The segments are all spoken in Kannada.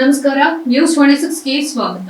ನಮಸ್ಕಾರ ನ್ಯೂಸ್ ಟ್ವೆಂಟಿ ಸಿಕ್ಸ್ಗೆ ಸ್ವಾಗತ.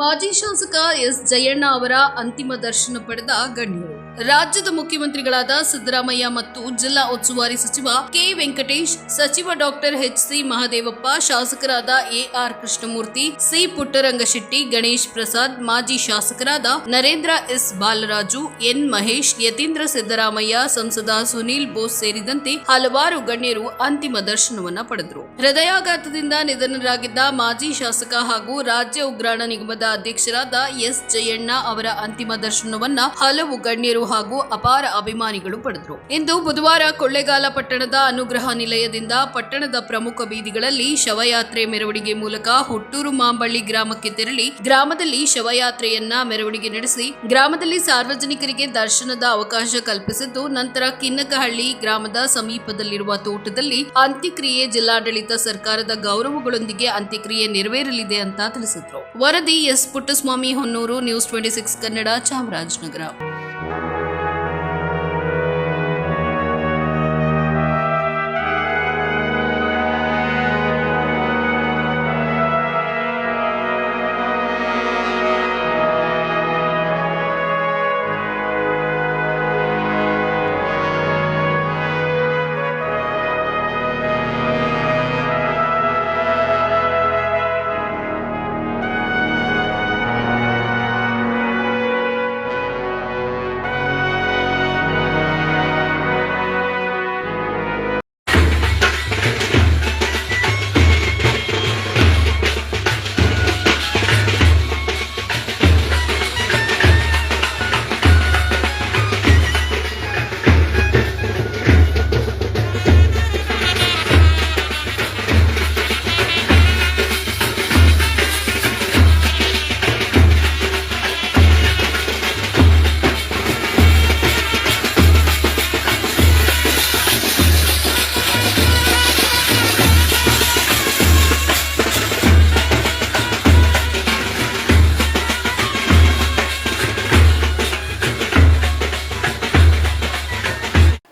ಮಾಜಿ ಶಾಸಕ ಎಸ್ ಜಯಣ್ಣ ಅವರ ಅಂತಿಮ ದರ್ಶನ ಪಡೆದ ಗಣ್ಯರು. ರಾಜ್ಯದ ಮುಖ್ಯಮಂತ್ರಿಗಳಾದ ಸಿದ್ದರಾಮಯ್ಯ ಮತ್ತು ಜಿಲ್ಲಾ ಉಸ್ತುವಾರಿ ಸಚಿವ ಕೆ ವೆಂಕಟೇಶ್, ಸಚಿವ ಡಾಕ್ಟರ್ ಎಚ್ ಸಿ ಮಹದೇವಪ್ಪ, ಶಾಸಕರಾದ A R Krishnamurthy, C Puttarangashetty, Ganesh Prasad, ಮಾಜಿ ಶಾಸಕರಾದ ನರೇಂದ್ರ ಎಸ್ ಬಾಲರಾಜು, ಎನ್ ಮಹೇಶ್, ಯತೀಂದ್ರ ಸಿದ್ದರಾಮಯ್ಯ, ಸಂಸದ ಸುನೀಲ್ ಬೋಸ್ ಸೇರಿದಂತೆ ಹಲವಾರು ಗಣ್ಯರು ಅಂತಿಮ ದರ್ಶನವನ್ನ ಪಡೆದರು. ಹೃದಯಾಘಾತದಿಂದ ನಿಧನರಾಗಿದ್ದ ಮಾಜಿ ಶಾಸಕ ಹಾಗೂ ರಾಜ್ಯ ಉಗ್ರಾಣ ನಿಗಮದ ಅಧ್ಯಕ್ಷರಾದ ಎಸ್ ಜಯಣ್ಣ ಅವರ ಅಂತಿಮ ದರ್ಶನವನ್ನ ಹಲವು ಗಣ್ಯರು ಹಾಗೂ ಅಪಾರ ಅಭಿಮಾನಿಗಳು ಪಡೆದರು. ಇಂದು ಬುಧವಾರ ಕೊಳ್ಳೇಗಾಲ ಪಟ್ಟಣದ ಅನುಗ್ರಹ ನಿಲಯದಿಂದ ಪಟ್ಟಣದ ಪ್ರಮುಖ ಬೀದಿಗಳಲ್ಲಿ ಶವಯಾತ್ರೆ ಮೆರವಣಿಗೆ ಮೂಲಕ ಹುಟ್ಟೂರು ಮಾಂಬಳ್ಳಿ ಗ್ರಾಮಕ್ಕೆ ತೆರಳಿ ಗ್ರಾಮದಲ್ಲಿ ಶವಯಾತ್ರೆಯನ್ನ ಮೆರವಣಿಗೆ ನಡೆಸಿ ಗ್ರಾಮದಲ್ಲಿ ಸಾರ್ವಜನಿಕರಿಗೆ ದರ್ಶನದ ಅವಕಾಶ ಕಲ್ಪಿಸಿದ್ದು, ನಂತರ ಕಿನ್ನಕಹಳ್ಳಿ ಗ್ರಾಮದ ಸಮೀಪದಲ್ಲಿರುವ ತೋಟದಲ್ಲಿ ಅಂತ್ಯಕ್ರಿಯೆ ಜಿಲ್ಲಾಡಳಿತ ಸರ್ಕಾರದ ಗೌರವಗಳೊಂದಿಗೆ ಅಂತ್ಯಕ್ರಿಯೆ ನೆರವೇರಲಿದೆ ಅಂತ ತಿಳಿಸಿದ್ರು. ವರದಿ S Puttaswamy Honnur, news twenty six Kannada, Chamarajanagar.